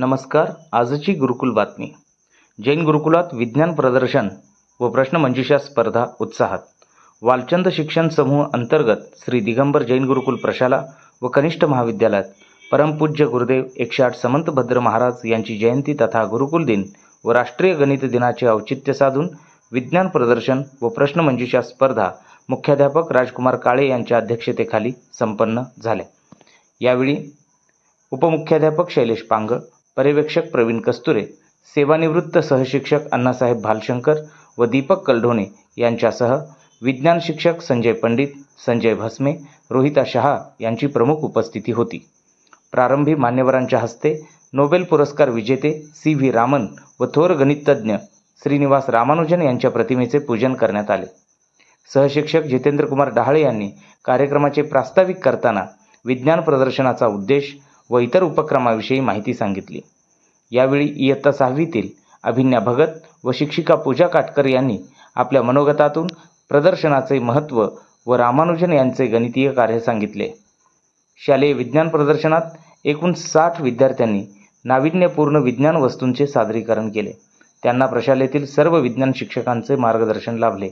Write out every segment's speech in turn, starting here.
नमस्कार आजची गुरुकुल बातमी. जैन गुरुकुलात विज्ञान प्रदर्शन व प्रश्नमंजुषा स्पर्धा उत्साहात. वालचंद शिक्षण समूह अंतर्गत श्री दिगंबर जैन गुरुकुल प्रशाला व कनिष्ठ महाविद्यालयात परमपूज्य गुरुदेव एकशे आठ समंत भद्र महाराज यांची जयंती तथा गुरुकुल दिन व राष्ट्रीय गणित दिनाचे औचित्य साधून विज्ञान प्रदर्शन व प्रश्नमंजुषा स्पर्धा मुख्याध्यापक राजकुमार काळे यांच्या अध्यक्षतेखाली संपन्न झाल्या यावेळी उपमुख्याध्यापक शैलेश पांग पर्यवेक्षक प्रवीण कस्तुरे सेवानिवृत्त सहशिक्षक अण्णासाहेब भालशंकर व दीपक कलढोणे यांच्यासह विज्ञान शिक्षक संजय पंडित संजय भस्मे रोहिता शहा यांची प्रमुख उपस्थिती होती. प्रारंभी मान्यवरांच्या हस्ते नोबेल पुरस्कार विजेते सी व्ही रामन व थोर गणिततज्ञ श्रीनिवास रामानुजन यांच्या प्रतिमेचे पूजन करण्यात आले. सहशिक्षक जितेंद्रकुमार डहाळे यांनी कार्यक्रमाचे प्रास्ताविक करताना विज्ञान प्रदर्शनाचा उद्देश व इतर उपक्रमाविषयी माहिती सांगितली. यावेळी इयत्ता सहावीतील अभिन्या भगत व शिक्षिका पूजा काटकर यांनी आपल्या मनोगतातून प्रदर्शनाचे महत्त्व व रामानुजन यांचे गणितीय कार्य सांगितले. शालेय विज्ञान प्रदर्शनात एकूण साठ विद्यार्थ्यांनी नाविन्यपूर्ण विज्ञान वस्तूंचे सादरीकरण केले. त्यांना प्रशालेतील सर्व विज्ञान शिक्षकांचे मार्गदर्शन लाभले.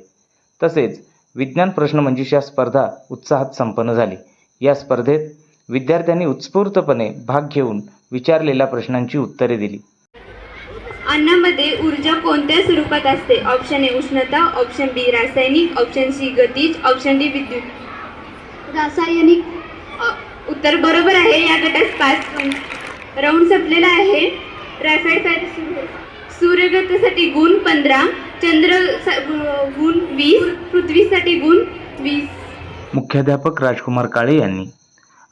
तसेच विज्ञान प्रश्नमंजुषा स्पर्धा उत्साहात संपन्न झाली. या स्पर्धेत विद्यार्थ्यांनी उत्स्फूर्तपणे भाग घेऊन विचारलेल्या प्रश्नांची उत्तरे दिली. अन्नामध्ये ऊर्जा कोणत्या स्वरूपात असते? ऑप्शन ए उष्णता ऑप्शन बी रासायनिक ऑप्शन सी गतीज ऑप्शन डी विद्युत. रासायनिक. उत्तर बरोबर आहे या गटात पाच राऊंड संपलेला आहे. आहे. सूर्यगतीसाठी गुण पंधरा चंद्र गुण वीस पृथ्वीसाठी गुण वीस. मुख्याध्यापक राजकुमार काळे यांनी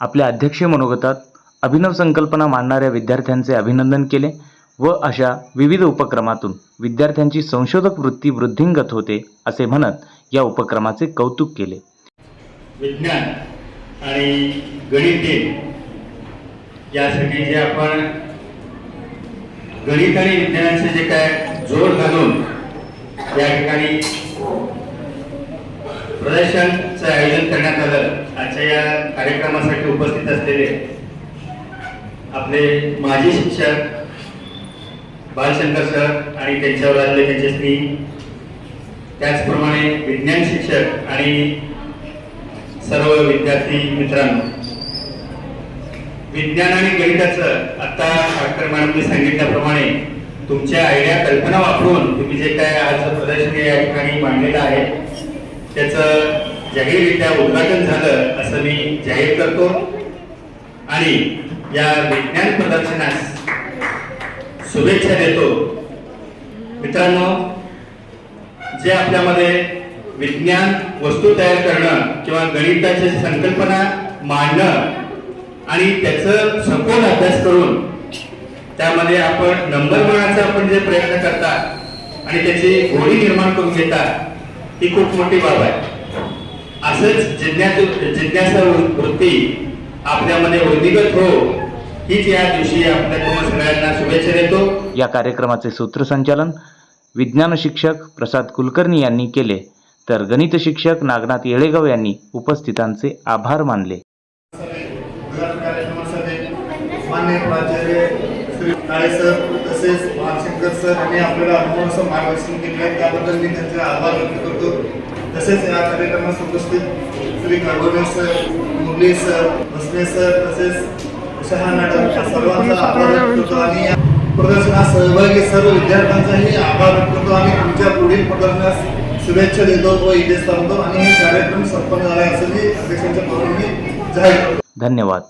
आपल्या अध्यक्षीय मनोगतात अभिनव संकल्पना मांडणाऱ्या विद्यार्थ्यांचे अभिनंदन केले व अशा विविध उपक्रमातून विद्यार्थ्यांची संशोधक वृत्ती वृद्धिंगत होते असे म्हणत या उपक्रमाचे कौतुक केले. विज्ञान आणि गणित यासाठी जे आपण गणित आणि विज्ञानाचे जे काय जोर घालून या ठिकाणी प्रदर्शनचं आयोजन करण्यात आलं आजच्या या कार्यक्रमासाठी उपस्थित असलेले आपले माजी शिक्षक बालशंकर सर आणि त्यांच्यावर आलेले त्यांचे स्त्री त्याचप्रमाणे विज्ञान शिक्षक आणि सर्व विद्यार्थी मित्रांनो. विज्ञान आणि गणिताचं आता डॉक्टर मॅडमने सांगितल्याप्रमाणे तुमच्या आयडिया कल्पना वापरून तुम्ही जे काय आज प्रदर्शन या ठिकाणी मांडलेलं आहे त्याचं जाहीररित्या उद्घाटन झालं असं मी जाहीर करतो. आणि या विज्ञान प्रदर्शनास शुभेच्छा देतो. मित्रांनो जे आपल्यामध्ये विज्ञान वस्तू तयार करणं किंवा गणिताची संकल्पना मांडणं आणि त्याचं सखोल अभ्यास करून त्यामध्ये आपण नंबर मिळवण्याचा आपण जे प्रयत्न करता आणि त्याची गोडी निर्माण करून घेता ही खूप मोठी बाब आहे. असंच जिज्ञासू जिज्ञासा वृत्ती आपल्यामध्ये वृद्धिगत हो. हीच या दिवशी आपल्या तुम्हा सगळ्यांना शुभेच्छा देतो. या कार्यक्रमाचे सूत्रसंचालन विज्ञान शिक्षक प्रसाद कुलकर्णी यांनी केले. तर गणित शिक्षक नागनाथ येळेगाव यांनी उपस्थितांचे आभार मानले. उद्घाटन कार्यक्रमासाठी मान्य प्राचार्य श्री काळे सर तसेच महाशंकर सर यांनी आपल्याला अनुभवाचं मार्गदर्शन केले. आहे त्याबद्दल मी त्यांचे आभार व्यक्त करतो. तसेच या कार्यक्रमास उपस्थित Shri Kadole sir Murali sir Bhasale sir तसेच शहा मॅडम सर्वांचा आभार व्यक्त करतो. आणि या प्रदर्शनात सहभागी सर्व विद्यार्थ्यांचाही आभार व्यक्त करतो. आणि तुमच्या पुढील प्रदर्शनास शुभेच्छा देतो व इथे सांगतो आणि हे कार्यक्रम संपन्न झाला आहे असं मी अध्यक्षांच्या मी जाहीर करतो. धन्यवाद.